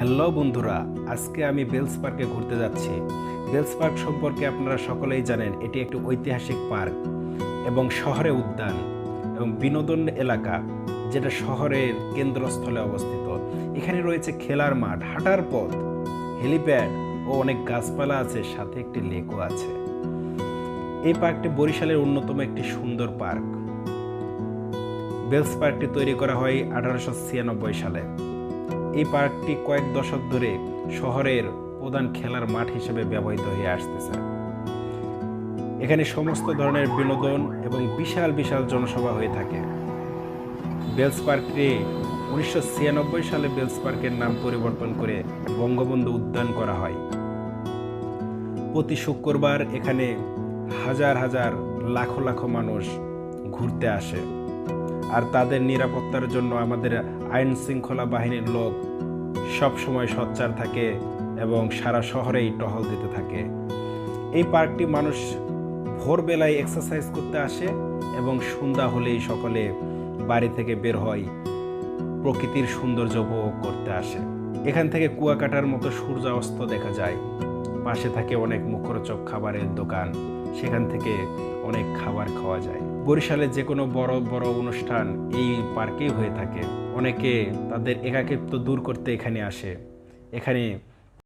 Hello বন্ধুরা, আজকে আমি বেলস পার্কে ঘুরতে যাচ্ছি। বেলস পার্ক সম্পর্কে আপনারা সকলেই জানেন, এটি একটি ঐতিহাসিক পার্ক এবং শহরে উদ্যান এবং বিনোদন এলাকা, যেটা শহরের কেন্দ্রস্থলে অবস্থিত। এখানে রয়েছে খেলার মাঠ, হাঁটার পথ, হেলিপ্যাড ও অনেক গাছপালা আছে, সাথে একটি লেকও আছে। এই পার্কটি বরিশালের অন্যতম একটি সুন্দর পার্ক। বেলস পার্কটি তৈরি করা হয় আঠারোশো ছিয়ানব্বই সালে। এই পার্কটি কয়েক দশক ধরে শহরের প্রধান খেলার মাঠ হিসেবে ব্যবহৃত হয়ে আসতেছে। এখানে সমস্ত ধরনের বিনোদন এবং বিশাল বিশাল জনসভা হয়ে থাকে। বেলস পার্কটি উনিশশো ছিয়ানব্বই সালে বেলস পার্কের নাম পরিবর্তন করে বঙ্গবন্ধু উদ্যান করা হয়। প্রতি শুক্রবার এখানে হাজার হাজার লাখো লাখো মানুষ ঘুরতে আসে। আর তাদের নিরাপত্তার জন্য আমাদের আইন শৃঙ্খলা বাহিনীর লোক সব সময় সোচ্চার থাকে এবং সারা শহরেই টহল দিতে থাকে। এই পার্কটি মানুষ ভোরবেলায় এক্সারসাইজ করতে আসে এবং সন্ধ্যা হলেই সকলে বাড়ি থেকে বের হয়, প্রকৃতির সৌন্দর্য উপভোগ করতে আসে। এখান থেকে কুয়াকাটার মতো সূর্যাস্ত দেখা যায়। পাশে থাকে অনেক মুখরোচক খাবারের দোকান। সেখান থেকে অনেক খাবার খাওয়া যায়। বরিশালে যে কোনো বড় বড় অনুষ্ঠান এই পার্কেই হয়ে থাকে। অনেকে তাদের একাকিত্ব দূর করতে এখানে আসে। এখানে